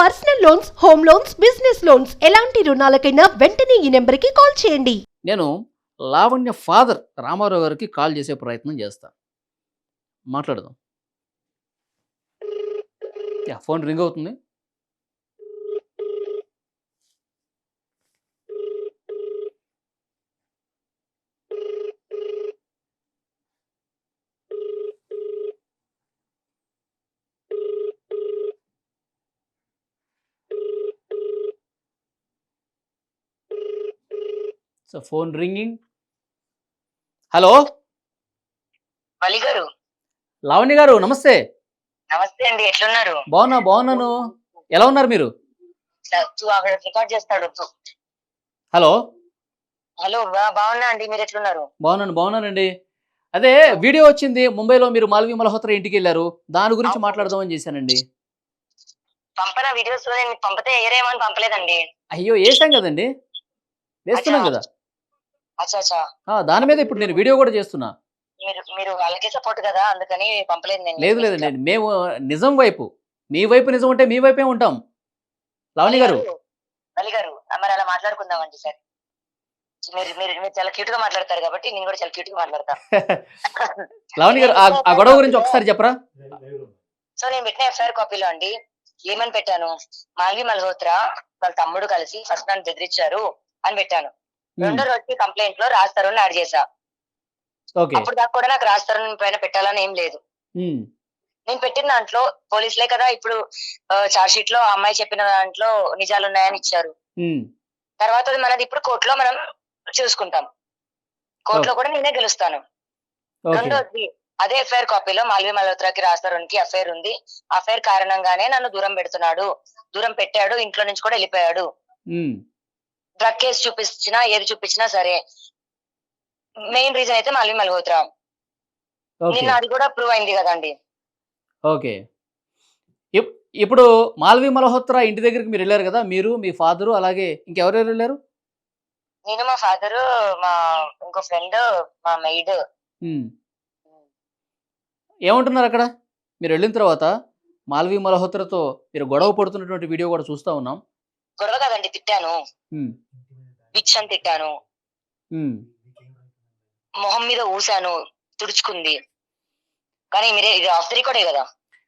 Personal loans home loans business loans ఎలాంటి రుణాలకైనా వెంటనే ఈ నెంబర్కి కాల్ చేయండి. నేను లావణ్య ఫాదర్ రామారావు గారికి కాల్ చేసే ప్రయత్నం చేస్తాను మాట్లాడదాం. యా, ఫోన్ రింగ్ అవుతుంది. So phone ringing. హలో? వలి గారు. లావణ్య గారు నమస్తే. నమస్తే అండి ఎట్లున్నారు? బాగున్నా బాగున్నాను. ఎలా ఉన్నారు మీరు? అక్కడ రికార్డ్ చేస్తాడు. హలో? హలో బాగున్నా అండి మీరు ఎట్లున్నారు? బాగున్నాను బాగున్నానండి. అదే వీడియో వచ్చింది ముంబైలో మీరు మాల్వి మల్హోత్రా ఇంటికి వెళ్ళారు. దాని గురించి మాట్లాడదామని చేశానండి. పంపన వీడియోస్? పంపితే ఏరేమో అని పంపలేదండి. అయ్యో వేసాం కదండి వేస్తున్నాం కదా. దాని మీద ఇప్పుడు నేను వీడియో కూడా చేస్తున్నా. మీరు మీరు వాళ్ళకే సపోర్ట్ కదా అందుకని పంపలేదు నేను లేదు లేదండి మేము నిజం వైపు మీ వైపు నిజం ఉంటే మీ వైపే ఉంటాం. లావణ్య గారు. గారు మరి అలా మాట్లాడుకుందామండి సార్. మీరు మీరు మీరు చాలా క్యూట్గా మాట్లాడతారు కాబట్టి నేను కూడా చాలా క్యూట్గా మాట్లాడతా. లావణ్య గారు ఆ- ఆ గొడవ గురించి ఒకసారి చెప్పరా? సో నేను పెట్టిన ఎఫ్ఐఆర్ కాపీలో అండి ఏమని పెట్టాను? మాల్వి మల్హోత్రా వాళ్ళ తమ్ముడు కలిసి ఫస్ట్ నన్ను బెదిరించారు అని పెట్టాను. రెండో రోజుకి కంప్లైంట్లో రాస్తారు యాడ్ చేశా. ఓకే అప్పుడు దాకా కూడా నాకు రాస్తారు పైన పెట్టాలని ఏం లేదు. ఉమ్, నేను పెట్టిన దాంట్లో పోలీసులే కదా ఇప్పుడు చార్జ్ షీట్లో ఆ అమ్మాయి చెప్పిన దాంట్లో నిజాలు ఉన్నాయని ఇచ్చారు. ఉమ్, తర్వాత మనది ఇప్పుడు కోర్టులో మనం చూసుకుంటాం. కోర్టులో కూడా నేనే గెలుస్తాను. రెండోది అదే ఎఫ్ఐఆర్ కాపీలో మాల్వి మల్హోత్రాకి రాస్తారునికి అఫైర్ ఉంది. అఫైర్ కారణంగానే నన్ను దూరం పెడుతున్నాడు. దూరం పెట్టాడు ఇంట్లో నుంచి కూడా వెళ్ళిపోయాడు. ఉమ్, డ్రగ్ కేసు చూపించినా ఏది చూపించినా సరే మెయిన్ రీజన్ అయితే మాల్వి మల్హోత్రా ఓకే నిన్న అది కూడా ప్రూవ్ అయింది కదండి. ఓకే ఇప్- ఇప్పుడు మాల్వి మల్హోత్రా ఇంటి దగ్గరికి మీరు వెళ్ళారు కదా మీరు మీ ఫాదరు అలాగే ఇంకెవరెవరు వెళ్ళారు? నేను మా ఫాదర్ మా ఇంకో ఫ్రెండ్ మా మెయిడ్. ఏమంటున్నారు అక్కడ? మీరు వెళ్ళిన తర్వాత మాల్వి మల్హోత్రాతో మీరు గొడవ పడుతున్నటువంటి వీడియో కూడా చూస్తా ఉన్నాం. గొడవ కదండి తిట్టాను. ఉమ్, పిచ్ అని తిట్టాను. మొహం మీద ఊసాను తుడుచుకుంది. కానీ మీరే ఇది ఆఫ్ ది రికార్డే కదా?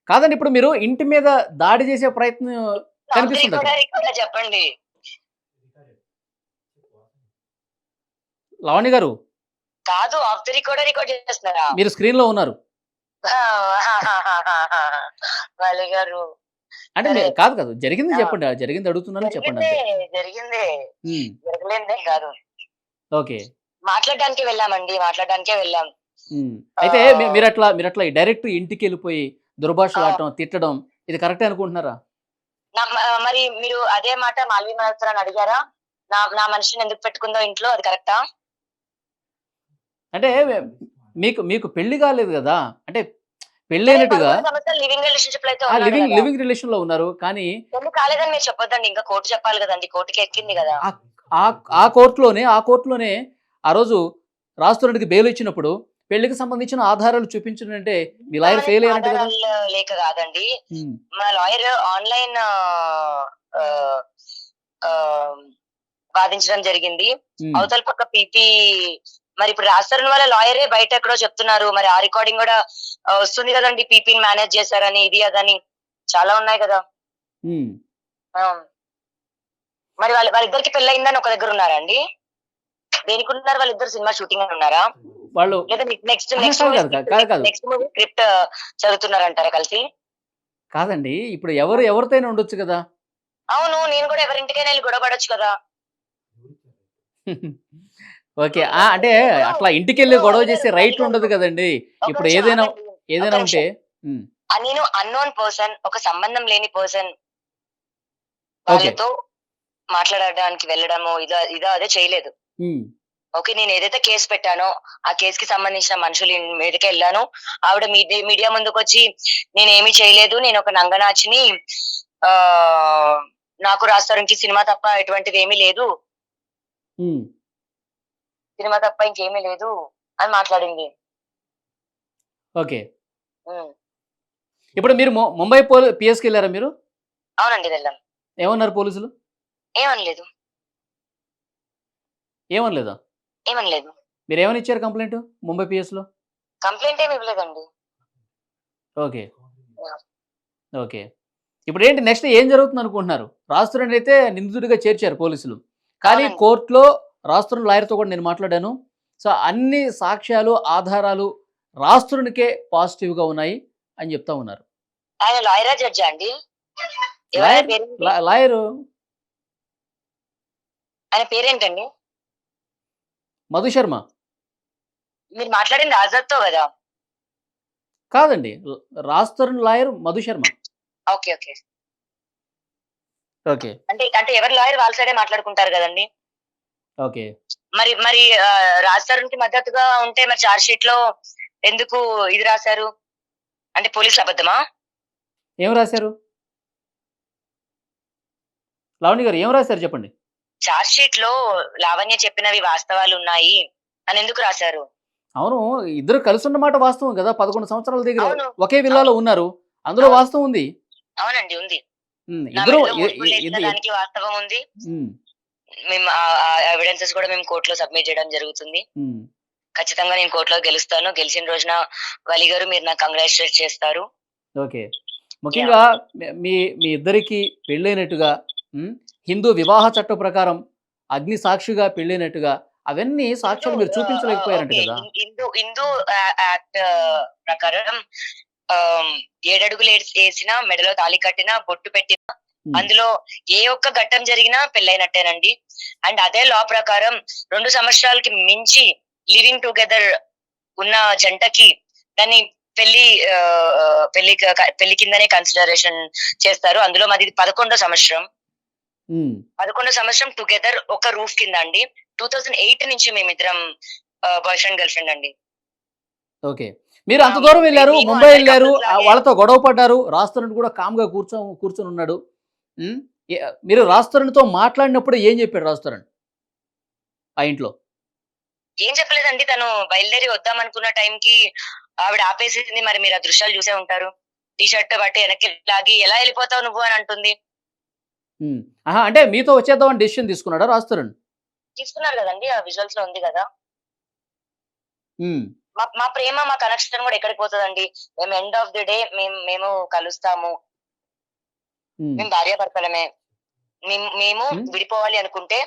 కాదండి ఇప్పుడు మీరు ఇంటి మీద దాడి చేసే ప్రయత్నం కనిపిస్తుంది? చెప్పండి. లావణ్య గారు? కాదు ఆఫ్ ది రికార్డ్ రికార్డ్ చేస్తున్నారా? మీరు స్క్రీన్లో ఉన్నారు గారు. అంటే కాదు కాదు జరిగింది. చెప్పండి జరిగింది అడుగుతున్నాను చెప్పండి జరిగిందే. జరగలేదే కాదు. ఓకే. మాట్లాడడానికి వెళ్ళామండి మాట్లాడడానికే వెళ్ళాం. అయితే మీరు అట్లా మీరు అట్లా డైరెక్ట్ ఇంటికి వెళ్ళిపోయి దుర్భాషలు. ఆడటం తిట్టడం ఇది కరెక్టే అనుకుంటున్నారా? మరి మీరు అదే మాట మాల్వి మల్హోత్రాని అడిగారా? నా నా మనిషిని ఎందుకు పెట్టుకుందో ఇంట్లో అది కరెక్టా? అంటే మీకు మీకు పెళ్ళి కాలేదు కదా? అంటే పెళ్ళైనట్టుగా? లివింగ్ రిలేషన్షిప్లో అయితే లివింగ్ రిలేషన్లో ఉన్నారు కానీ పెళ్ళి కాలేదని మీరు చెప్పొద్దండి ఇంకా కోర్టు చెప్పాలి కదండి కోర్టుకి ఎక్కింది కదా. ఆ కోర్టులోనే ఆ కోర్టులోనే ఆ రోజు రాస్తున్నట్టుకి బెయిల్ ఇచ్చినప్పుడు పెళ్ళికి సంబంధించిన ఆధారాలు చూపించడంటే మీ లాయర్ ఫెయిల్ అయినట్టు కదా. లేక కాదండి. మన లాయర్ ఆన్లైన్ వాదించడం జరిగింది. అవతల పక్క పీపీ మరి ఇప్పుడు రాస్తారు వాళ్ళ లాయరే బయట ఎక్కడో చెప్తున్నారు. మరి ఆ రికార్డింగ్ కూడా వస్తుంది కదండి. పీపీని మేనేజ్ చేశారని ఇది అదని. చాలా ఉన్నాయి కదా. మరి వాళ్ళ వాళ్ళిద్దరికి పెళ్ళయిందని ఒక దగ్గర ఉన్నారా అండి? దేనికి ఉన్నారు? వాళ్ళిద్దరు సినిమా షూటింగ్ అని ఉన్నారా? వాళ్ళు లేదా next next. Next movie script చదువుతున్నారంటారా కలిసి? కాదండి. ఇప్పుడు ఎవరు ఎవరితోనే ఉండొచ్చు కదా. అవును నేను కూడా ఎవరింటికైనా వెళ్ళి గొడవ పడొచ్చు కదా. ఓకే. అంటే అట్లా ఇంటికి వెళ్ళి గొడవ చేసే రైట్ ఉండదు కదండి. ఇప్పుడు ఏదైనా. ఏదైనా ఉంటే నేను అన్నోన్ పర్సన్ ఒక సంబంధం లేని పర్సన్ వాళ్ళతో మాట్లాడడానికి వెళ్ళడము ఇదో ఇదో అదే చేయలేదు. ఓకే నేను ఏదైతే కేసు పెట్టానో ఆ కేసుకి సంబంధించిన మనుషుల మీదకి వెళ్ళాను. ఆవిడ మీడియా మీడియా ముందుకు వచ్చి నేను ఏమీ చేయలేదు నేను ఒక నంగనాచిని ఆ నాకు రాస్తారంకి సినిమా తప్ప ఎటువంటిది ఏమీ లేదు. సినిమా తప్ప ఇంకేమీ లేదు అని మాట్లాడింది. ఓకే. ఇప్పుడు మీరు ముంబై పోలీ పిఎస్కి వెళ్ళారా మీరు? అవునండి వెళ్ళాం. ఏమన్నారు పోలీసులు? ఏమనలేదు. ఏమనలేదా? ఏమనలేదు. మీరు ఏమని ఇచ్చారు కంప్లైంట్ ముంబై పిఎస్లో కంప్లైంట్ ఏమి ఇవ్వలేదండి. ఓకే. ఓకే. ఇప్పుడు ఏంటి నెక్స్ట్ ఏం జరుగుతుంది అనుకుంటున్నారు రాస్తున్న అయితే నిందితుడిగా చేర్చారు పోలీసులు. కానీ. కోర్టులో రాస్తున్న లాయర్తో కూడా నేను మాట్లాడాను. సో అన్ని సాక్ష్యాలు ఆధారాలు రాస్తునికే పాజిటివ్గా ఉన్నాయి అని చెప్తా ఉన్నారు. ఆయన లాయరా జడ్జా అండి? లాయర్? ఆయన పేరేంటండి? మధు శర్మ. మీరు మాట్లాడింది ఆజాద్తో కదా? కాదండి. రాస్తున్న lawyer Madhu Sharma. Okay okay. Okay. అంటే అంటే ఎవరి లాయర్ వాళ్ళ సైడే మాట్లాడుకుంటారు కదండి? ఓకే. మరి మరి ఆ, రాజ్ తరుణ్కి మద్దతుగా ఉంటే మరి చార్జ్ షీట్లో ఎందుకు ఇది రాశారు? అంటే పోలీసులు అబద్ధమా? ఏం రాశారు? లావణి గారు ఏం రాశారు చెప్పండి? చార్జ్ షీట్లో లావణ్య చెప్పినవి వాస్తవాలు ఉన్నాయి అని ఎందుకు రాశారు? అవును ఇద్దరు కలిసి ఉన్నమాట వాస్తవం కదా పదకొండు సంవత్సరాల దగ్గర. ఒకే విల్లాలో ఉన్నారు అందులో. వాస్తవం ఉంది. అవునండి ఉంది. ఇద్దరు వాస్తవం ఉంది. మేము ఎవిడెన్సెస్ కూడా మేము కోర్టులో సబ్మిట్ చేయడం జరుగుతుంది. ఉమ్, ఖచ్చితంగా నేను కోర్టులో గెలుస్తాను. గెలిచిన రోజున వలి గారు మీరు నాకు కంగ్రాచులేట్ చేస్తారు. ఓకే ముఖ్యంగా మీ- మీ ఇద్దరికి పెళ్ళైనట్టుగా హిందూ వివాహ చట్టం ప్రకారం అగ్ని సాక్షిగా పెళ్ళైనట్టుగా అవన్నీ సాక్ష్యాలు మీరు చూపించలేకపోయారంట కదా. హిందూ హిందూ యాక్ట్ ప్రకారం ఏడడుగులు వేసిన మెడలో తాళి కట్టిన బొట్టు పెట్టిన అందులో ఏ ఒక్క ఘట్టం జరిగినా పెళ్ళైనట్టేనండి. అండ్ అదే లా ప్రకారం రెండు సంవత్సరాలకి మించి లివింగ్ టుగెదర్ ఉన్న జంటకి దాన్ని పెళ్ళి పెళ్ళి పెళ్ళి కిందనే కన్సిడరేషన్ చేస్తారు. అందులో మాది పదకొండో సంవత్సరం. ఉమ్, పదకొండో సంవత్సరం టుగెదర్ ఒక రూఫ్ కింద అండి. టూ థౌజండ్ ఎయిట్ నుంచి మేమిద్దరం బాయ్ ఫ్రెండ్ గర్ల్ ఫ్రెండ్ అండి. ఓకే. మీరు అంత దూరం వెళ్ళారు ముంబై వెళ్ళారు. వాళ్ళతో గొడవ పడ్డారు రాస్తున్నట్టు కూడా కామ్గా కూర్చో కూర్చొని ఉన్నాడు మీరు రాస్తున్నతో మాట్లాడినప్పుడు ఏం చెప్పాడు రాస్తున్న ఆ ఇంట్లో? ఏం చెప్పలేదండి తను బయలుదేరి వద్దాం అనుకున్న టైంకి ఆవిడ ఆపేసింది. మరి మీరు ఆ దృశ్యాలు చూసే ఉంటారు. టీ షర్ట్ బట్టి వెనక్కి లాగి ఎలా వెళ్ళిపోతావు నువ్వు? అని అంటుంది. అంటే మీతో వచ్చేద్దామని డెసిషన్ తీసుకున్నాడా రాస్తున్న తీసుకున్నారు కదండి ఆ విజువల్స్లో ఉంది కదా. మా ప్రేమ మా కనెక్షన్ కూడా ఎక్కడికి పోతుందండి. మేము ఎండ్ ఆఫ్ ది డే మేము మేము కలుస్తాము. మేము భార్యాభర్తలమే. మేము మేము. విడిపోవాలి అనుకుంటే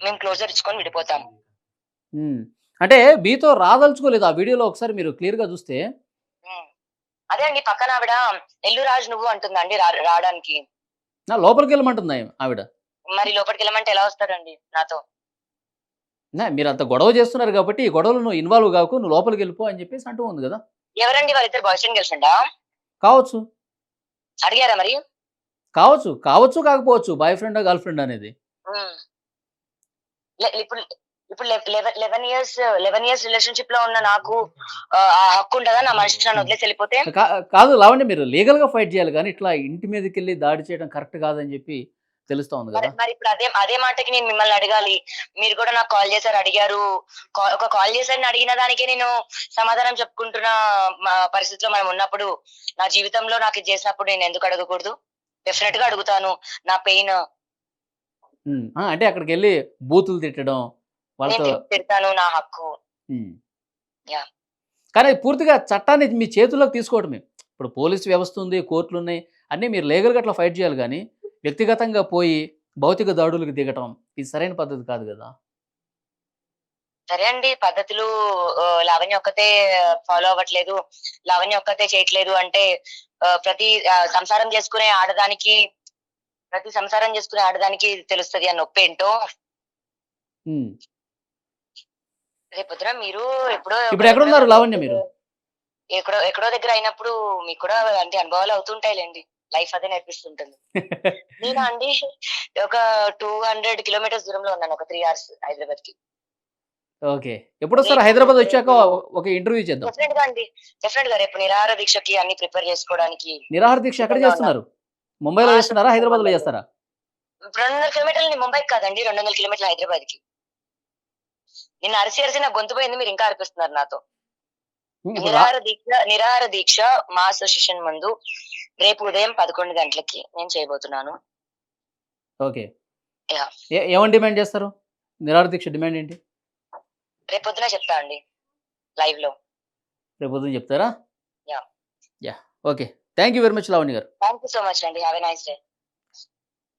మేము క్లోజర్ ఇచ్చుకొని విడిపోతాం. అంటే మీతో రాదలుచుకోలేదు. ఆ వీడియోలో ఒకసారి మీరు క్లియర్గా చూస్తే. అదే అండి పక్కన ఆవిడ ఎల్లు రాజు నువ్వు అంటుందండి రావడానికి. నా లోపలికి వెళ్ళమంటుంది ఆవిడ? మరి లోపలికి వెళ్ళమంటే ఎలా వస్తాడండి నాతో? నా మీరు అంత గొడవ చేస్తున్నారు కాబట్టి ఈ గొడవలు నువ్వు ఇన్వాల్వ్ కాకు నువ్వు లోపలికి వెళ్ళిపో అని చెప్పేసి అంటూ ఉంది కదా. ఎవరండి వాళ్ళిద్దరు బాయ్ ఫ్రెండ్ ఫ్రెండా కావచ్చు. అడిగారా మరి? కావచ్చు కావచ్చు కాకపోవచ్చు. బాయ్ ఫ్రెండ్ గర్ల్ ఫ్రెండ్ అనేది. ఇప్పుడు ఇప్పుడు లెవెన్ ఇయర్స్ లెవెన్ ఇయర్స్ రిలేషన్షిప్లో ఉన్న నాకు ఆ హక్కు ఉండదా? నా మనిషి నన్ను వదిలేసి వెళ్ళిపోతే? కాదు లావణ్య మీరు లీగల్గా ఫైట్ చేయాలి కానీ ఇట్లా ఇంటి మీదకి వెళ్ళి దాడి చేయడం కరెక్ట్ కాదని చెప్పి తెలుస్తా ఉంది మరి కదా మరి ఇప్పుడు అదే అదే మాటకి నేను మిమ్మల్ని అడగాలి. మీరు కూడా నాకు కాల్ చేశారు అడిగారు. ఒక కాల్ చేశారని అడిగిన దానికే నేను సమాధానం చెప్పుకుంటున్న పరిస్థితిలో మనం ఉన్నప్పుడు. నా జీవితంలో నాకు చేసినప్పుడు నేను ఎందుకు అడగకూడదు? డెఫినెట్గా అడుగుతాను. నా పెయిన్ అంటే అక్కడికి వెళ్ళి బూతులు తిట్టడం వాళ్ళతో తిడతాను నా హక్కు. కానీ పూర్తిగా చట్టాన్ని మీ చేతుల్లోకి తీసుకోవడమే ఇప్పుడు పోలీస్ వ్యవస్థ ఉంది కోర్టులు ఉన్నాయి అన్నీ మీరు లీగల్గా అట్లా ఫైట్ చేయాలి కానీ వ్యక్తిగతంగా పోయి భౌతిక దాడులకు దిగటం ఇది సరైన పద్ధతి కాదు కదా సరే అండి పద్ధతులు లావణ్య ఒక్కతే ఫాలో అవ్వట్లేదు లావణ్య ఒక్కతే చేయట్లేదు అంటే ప్రతి సంసారం చేసుకునే ఆడదానికి ప్రతి సంసారం చేసుకునే ఆడదానికి తెలుస్తుంది ఆ నొప్పి ఏంటో. రేపొద్దున మీరు ఎప్పుడో ఇప్పుడు ఎక్కడ ఉన్నారు లావణ్య మీరు? ఎక్కడో ఎక్కడో దగ్గర అయినప్పుడు మీకు కూడా అంటే అనుభవాలు అవుతుంటాయిలేండి లైఫ్ అదే నేర్పిస్తుంటుంది. నేను అండి ఒక టూ హండ్రెడ్ కిలోమీటర్స్ దూరంలో ఉన్నాను ఒక త్రీ అవర్స్ హైదరాబాద్కి ఓకే. ఎప్పుడు వస్తారు హైదరాబాద్ వచ్చాక ఒక ఇంటర్వ్యూ చేద్దాం. డెఫినెట్గా అండి డెఫినెట్గా రేపు నిరాహార దీక్షకి అన్ని ప్రిపేర్ చేసుకోవడానికి నిరాహార దీక్ష ఎక్కడ చేస్తున్నారు? ముంబైలో చేస్తున్నారా? హైదరాబాద్లో చేస్తారా? రెండు వందల కిలోమీటర్లు ముంబైకి కాదండి రెండు వందల కిలోమీటర్లు హైదరాబాద్కి నిన్న అరిసి అరిసి నా గొంతు పోయింది మీరు ఇంకా అరిపిస్తున్నారు నాతో. నిరాహార దీక్ష నిరాహార దీక్ష మా అసోసియేషన్ ముందు రేపు ఉదయం పదకొండు గంటలకి నేను చేయబోతున్నాను. ఓకే. ఏమని డిమాండ్ చేస్తారు? నిరాహార దీక్ష డిమాండ్ ఏంటి? రేపు పొద్దున చెప్తా అండి లైవ్లో రేపు పొద్దున్న చెప్తారా. Yeah. Okay. Thank you very much Lavanya గారు. థ్యాంక్ యూ సో మచ్ అండి. Have a nice day.